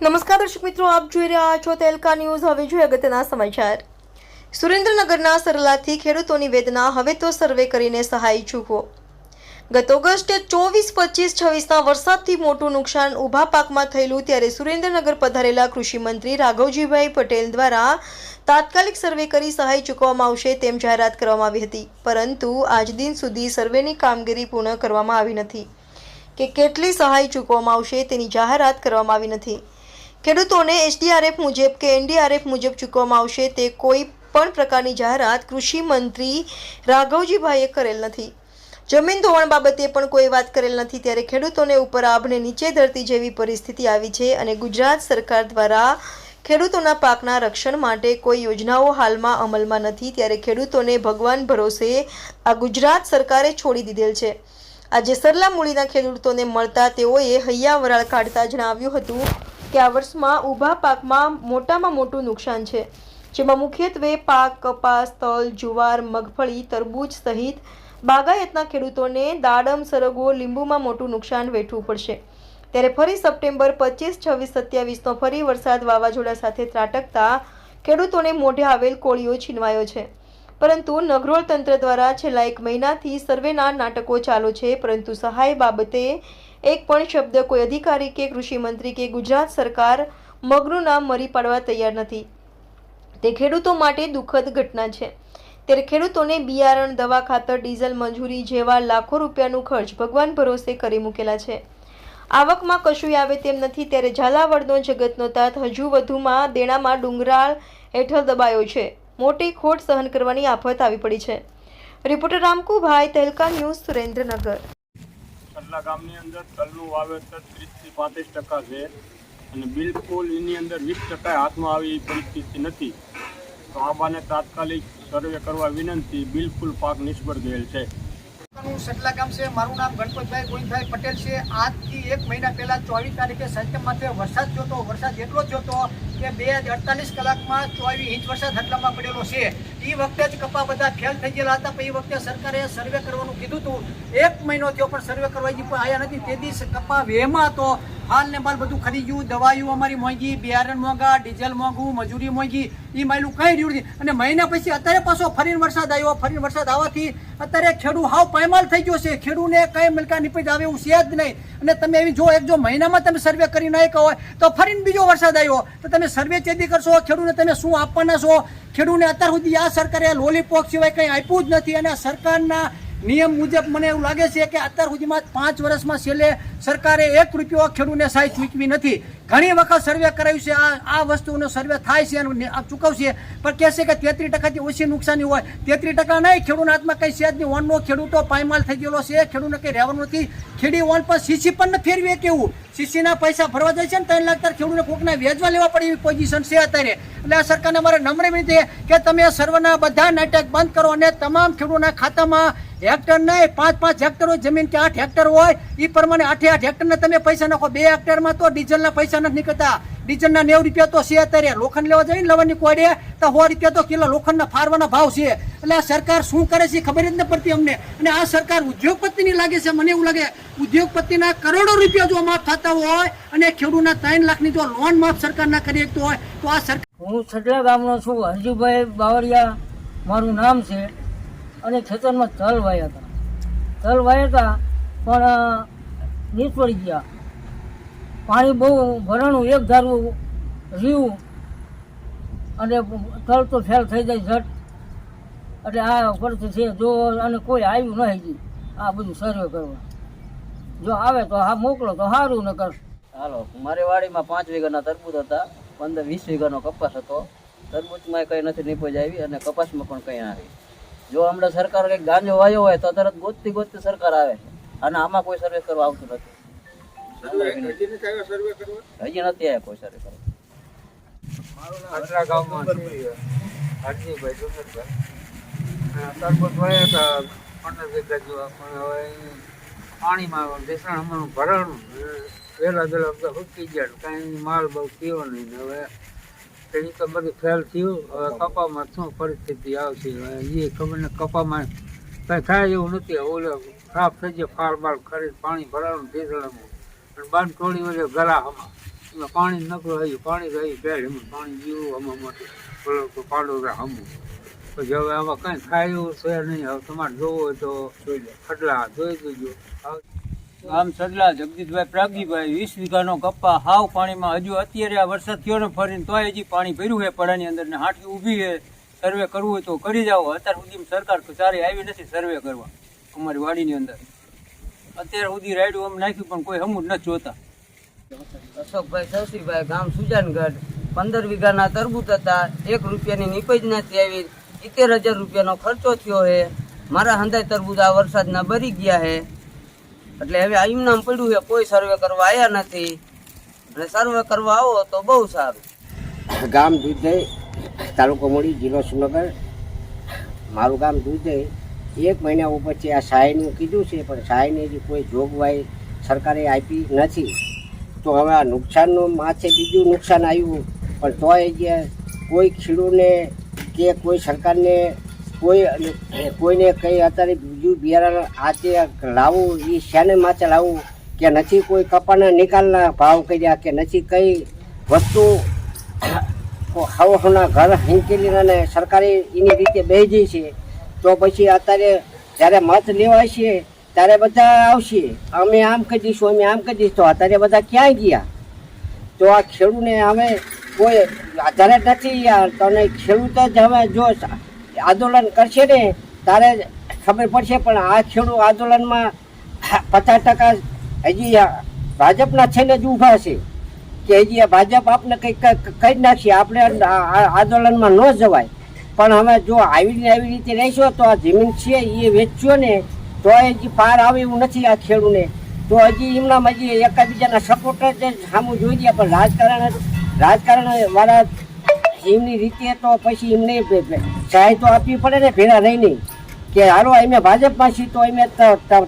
નમસ્કાર દર્શક મિત્રો, આપ જોઈ રહ્યા છો તેલકા ન્યૂઝ. હવે જોઈએ અગત્યના સમાચાર. સુરેન્દ્રનગરના સરલાથી ખેડૂતોની વેદના હવે તો સર્વે કરીને સહાય ચૂકવો. ગત ઓગસ્ટે ચોવીસ પચીસ છવ્વીસના વરસાદથી મોટું નુકસાન ઊભા પાકમાં થયેલું ત્યારે સુરેન્દ્રનગર પધારેલા કૃષિમંત્રી રાઘવજીભાઈ પટેલ દ્વારા તાત્કાલિક સર્વે કરી સહાય ચૂકવવામાં આવશે તેમ જાહેરાત કરવામાં આવી હતી. પરંતુ આજ દિન સુધી સર્વેની કામગીરી પૂર્ણ કરવામાં આવી નથી કે કેટલી સહાય ચૂકવવામાં આવશે તેની જાહેરાત કરવામાં આવી નથી. ખેડૂતોને એસડીઆરએફ મુજબ કે એનડીઆરએફ મુજબ ચૂકવવામાં આવશે તે કોઈ પણ પ્રકારની જાહેરાત કૃષિ મંત્રી રાઘવજીભાઈએ કરેલ નથી. જમીન ધોવાણ બાબતે પણ કોઈ વાત કરેલ નથી ત્યારે ખેડૂતોને ઉપર આભને નીચે ધરતી જેવી પરિસ્થિતિ આવી છે અને ગુજરાત સરકાર દ્વારા ખેડૂતોના પાકના રક્ષણ માટે કોઈ યોજનાઓ હાલમાં અમલમાં નથી ત્યારે ખેડૂતોને ભગવાન ભરોસે આ ગુજરાત સરકારે છોડી દીધેલ છે. આજે સરલા મૂડીના ખેડૂતોને મળતા તેઓએ હૈયા વરાળ કાઢતા જણાવ્યું હતું કે આ વર્ષમાં ઊભા પાકમાં મોટામાં મોટું નુકસાન છે. જેમાં મુખ્યત્વે પાક, કપાસ, તલ, જુવાર, મગફળી, તરબૂચ સહિત બાગાયતના ખેડૂતોને દાડમ, સરગવો, લીંબુમાં મોટું નુકસાન વેઠવું પડશે. ત્યારે ફરી સપ્ટેમ્બર પચીસ, છવ્વીસ, સત્યાવીસનો ફરી વરસાદ વાવાઝોડા સાથે ત્રાટકતા ખેડૂતોને મોઢે આવેલ કોળીઓ છીનવાયો છે. પરંતુ નગરોળ તંત્ર દ્વારા છેલ્લા એક મહિનાથી સર્વેના નાટકો ચાલુ છે, પરંતુ સહાય બાબતે એક પણ શબ્દ કોઈ અધિકારી કે કૃષિમંત્રી કે ગુજરાત સરકાર મગનું નામ મરી પાડવા તૈયાર નથી. તે ખેડૂતો માટે દુઃખદ ઘટના છે. ત્યારે ખેડૂતોને બિયારણ, દવા ખાતર, ડીઝલ, મંજૂરી જેવા લાખો રૂપિયાનું ખર્ચ ભગવાન ભરોસે કરી મૂકેલા છે. આવકમાં કશું આવે તેમ નથી, ત્યારે ઝાલાવાડનો જગતનો તાત હજુ વધુમાં દેણામાં ડુંગરાળ હેઠળ દબાયો છે. મોટી ખોટ સહન કરવાની આફત આવી પડી છે. Reporter Ramkubhai Tehelka news Surendranagar. કટલા ગામની અંદર તલનું વાવેતર ત્રીસથી પાંત્રીસ ટકા છે અને બિલકુલ એની અંદર વીસ ટકા હાથમાં આવી પરિસ્થિતિ નથી. તો આબાને તાત્કાલિક સર્વે કરવા વિનંતી, બિલકુલ પાક નિષ્ફળ ગયેલ છે. સટલા ગામ છે, મારું નામ ગણપતભાઈ ગોવિંદભાઈ પટેલ છે. આજથી એક મહિના પહેલા ચોવીસ તારીખે સપ્ટેમ્બરથી વરસાદ જોતો વરસાદ એટલો જ જોતો કે બે અડતાલીસ કલાકમાં ચોવીસ ઇંચ વરસાદ હટલામાં પડેલો છે. એ વખતે જ કપા બધા ફેલ થઈ ગયેલા હતા, પણ એ વખતે સરકારે સર્વે કરવાનું કીધું હતું. એક મહિનો થયો પણ સર્વે કરવા પણ આવ્યા નથી. તે દિવસ કપા વેમાં હતો. હાલ ને બાલ બધું ખરી ગયું. દવાઈઓ અમારી મોંઘી, બિયારણ મોંઘા, ડીઝલ મોંઘું, મજૂરી મોંઘી એ માયલું કઈ રહ્યું નથી. અને મહિના પછી અત્યારે પાછો ફરીને વરસાદ આવ્યો. ફરીને વરસાદ આવવાથી અત્યારે ખેડૂ હાવ પાયમાલ થઈ ગયો છે. ખેડૂને કઈ મિલકા નીપજ આવે એવું છે જ નહીં. અને તમે એવી જો એક જો મહિનામાં તમે સર્વે કરી નાખ્યો હોય, તો ફરીને બીજો વરસાદ આવ્યો. તો તમે સર્વે ચેદી કરશો? ખેડૂને તમે શું આપવાના છો? ખેડૂને અત્યાર સુધી આ સરકારે લોલીપોપ સિવાય કંઈ આપ્યું જ નથી અને સરકારના નિયમ મુજબ મને એવું લાગે છે કે અત્યાર સુધીમાં પાંચ વર્ષમાં છેલ્લે સરકારે એક રૂપિયો ખેડૂને સહાય ચૂકવી નથી. ઘણી વખત સર્વે કરાયું છે, આ આ વસ્તુનો સર્વે થાય છે અને ચૂકવશે. પણ કહેશે કે તેત્રીસ ટકાથી ઓછી નુકસાની હોય. તેત્રીસ ટકા નહીં ખેડૂતના હાથમાં કંઈ છે જ નહીં. ઓનનો ખેડૂતો પાયમાલ થઈ ગયેલો છે ખેડૂતને કંઈ રહેવાનું નથી. ખેડી ઓન પર સીસી પણ ફેરવીએ ફેરવી કેવું સીસીના પૈસા ભરવા જાય છે ને ત્રણ લાખ તાર ખેડૂતને કોકના વેચવા લેવા પડે એવી પોઝિશન છે અત્યારે. એટલે આ સરકારને મારે નમ્ર વિનંતી કે તમે સર્વના બધા નાટક બંધ કરો અને તમામ ખેડૂતના ખાતામાં હેક્ટર નહીં, પાંચ પાંચ હેક્ટર હોય જમીન કે આઠ હેક્ટર હોય એ પ્રમાણે આઠે આઠ હેક્ટરના તમે પૈસા નાખો. બે હેક્ટરમાં તો ડીઝલના પૈસા નથી નીકળતા. ડીઝલના નેવું રૂપિયા તો છે અત્યારે. લોખંડ લેવા જઈને લેવાની કોડે તો સો રૂપિયા તો કિલો લોખંડના ફારવાના ભાવ છે. એટલે આ સરકાર શું કરે છે ખબર જ ન પડતી અમને. અને આ સરકાર ઉદ્યોગપતિની લાગે છે, મને એવું લાગે, ઉદ્યોગપતિના કરોડો રૂપિયા જો માફ થતા હોય અને ખેડૂતના ત્રણ લાખની જો લોન માફ સરકાર ના કરી શકતો હોય, તો આ સરકાર હું છટલા ગામનો છું હરજુભાઈ બાવળિયા, મારું નામ છે. અને ખેતરમાં તલ વાયા હતા. તલ વાયા હતા, પણ નીચોડી ગયા. પાણી બહુ ભરાણું, એક ધારું રહ્યું. અને તલ તો ફેલ થઈ જાય ઝટ. એટલે આ પરિસ્થિતિ છે, જો અને કોઈ આવ્યું નહીં હજી, આ બધું સર્વે કરવા. જો આવે તો હા મોકલો, તો સારું નકર હાલો, મારી વાડીમાં પાંચ વીઘાના તરબૂજ હતા, પંદર વીસ વીઘાનો કપાસ હતો. તરબૂચમાં કંઈ નથી નીપજ આવી અને કપાસમાં પણ કંઈ આવી જો હમણાં સરકાર કંઈક ગાંજો વાયો હોય તો તરત ગોતતી ગોતતી સરકાર આવે અને આમાં કોઈ સર્વે કરવા આવતું નથી. હજી નથી આવ્યા કોઈ સર્વે કરવા. પાણીમાં બેસણ અમારું ભરાણું. વહેલા વહેલા બધા હુકી ગયા. કાંઈ માલ બહુ પીવો નહીં. હવે તેની તો બધું ફેલ થયું. હવે કપામાં શું પરિસ્થિતિ આવશે? એ ખબર ને કપામાં કંઈ થાય એવું નથી. ઓલે સાફ થઈ જાય ફાળ બાળ ખરીદ પાણી ભરાવાનું ભેસણામાં અને બાન થોડી ગળા હમા એમાં પાણી નકરું આવ્યું પાણી રહ્યું બેડ એમાં. પાણી જીવું આમાં માટે. તો પાડો હમું. પછી હવે આમાં કંઈ થાય એવું છે નહીં. હવે તમારે જોવો હોય તો ખટલા જોઈ દેજો. ગામ સડલા જગદીશભાઈ પ્રાગજીભાઈ વીસ વીઘાનો કપ્પા હાવ પાણીમાં હજુ અત્યારે આ વરસાદ થયો ને ફરીને તોય હજી પાણી ભર્યું છે પડાની અંદર ને હાટકી ઊભી છે. સર્વે કરવું હોય તો કરી જાઓ. અત્યાર સુધી સરકાર સારી આવી નથી સર્વે કરવા, અમારી વાડીની અંદર. અત્યાર સુધી રાયડું આમ નાખ્યું, પણ કોઈ હમું નથી જોતા. અશોકભાઈ સવસીભાઈ ગામ સુજાનગઢ, પંદર વીઘાના તરબૂત હતા, એક રૂપિયાની નીપજ નથી આવી, સિત્તેર હજાર રૂપિયાનો ખર્ચો થયો છે. મારા હંધાય તરબૂત આ વરસાદના બરી ગયા છે. એટલે હવે આમ નામ પડ્યું છે, કોઈ સર્વે કરવા આવ્યા નથી. એટલે સર્વે કરવા આવો તો બહુ સારું. ગામ દૂધઈ તાલુકો મળી જિલ્લો સુનગર. મારું ગામ દૂધઈ એક મહિના ઉપરથી આ સહાયનું કીધું છે, પણ સહાયની જે કોઈ જોગવાઈ સરકારે આપી નથી. તો હવે આ નુકસાનનું માથે બીજું નુકસાન આવ્યું, પણ તોય જે કોઈ ખેડૂતને કે કોઈ સરકારને કોઈ કોઈને કંઈ અત્યારે બીજું બિયારણ હાથે લાવવું એ શાને માથે લાવવું કે નથી કોઈ કપાના નિકાલના ભાવ કર્યા કે નથી કઈ વસ્તુ હવાના ઘર હિંકેલી અને સરકારે એની રીતે બેસી છે, તો પછી અત્યારે જ્યારે મત લેવાય છે, ત્યારે બધા આવશે. અમે આમ કરી દઈશું, અમે આમ કરી દઈશું અત્યારે બધા ક્યાં ગયા? તો આ ખેડૂતને હવે કોઈ આધારે નથી યાર તો ખેડૂત જ હવે જો આંદોલન કરશે ને ત્યારે ખબર પડશે, પણ આ ખેડૂત આંદોલનમાં પચાસ ટકા હજી ભાજપના ભાજપના ને જ ઊભા છે. કે હજી ભાજપ આપને કંઈક કહી જ નાખશે, આપણે આંદોલનમાં ન જવાય. પણ હવે જો આવી ને આવી રીતે રહેશો, તો આ જમીન છે એ વેચ્યો ને, તો હજી પાર આવે એવું નથી આ ખેડૂને તો હજી એમના હજી એકબીજાના સપોર્ટર જ સામું જોઈ દે પણ રાજકારણ રાજકારણ વાળા એમની રીતે તો પછી એમને સહાય તો આપવી પડે ને, ભેળા રહીને. કે હાલો, અમે ભાજપમાં છીએ, તો અમે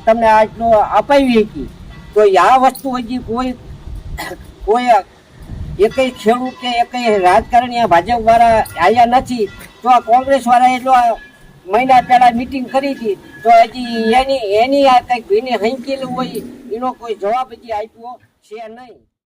તમને આટલું અપાવી હતી તો આ વસ્તુ હજી કોઈ કોઈ એકય ખેડૂત કે એકય રાજકારણી આ ભાજપ વાળા આવ્યા નથી. તો આ કોંગ્રેસ વાળાએ જો આ મહિના પહેલા મિટિંગ કરી હતી, તો હજી એની એની આ કંઈક ભીને હંકેલું હોય, એનો કોઈ જવાબ હજી આપ્યો છે નહીં.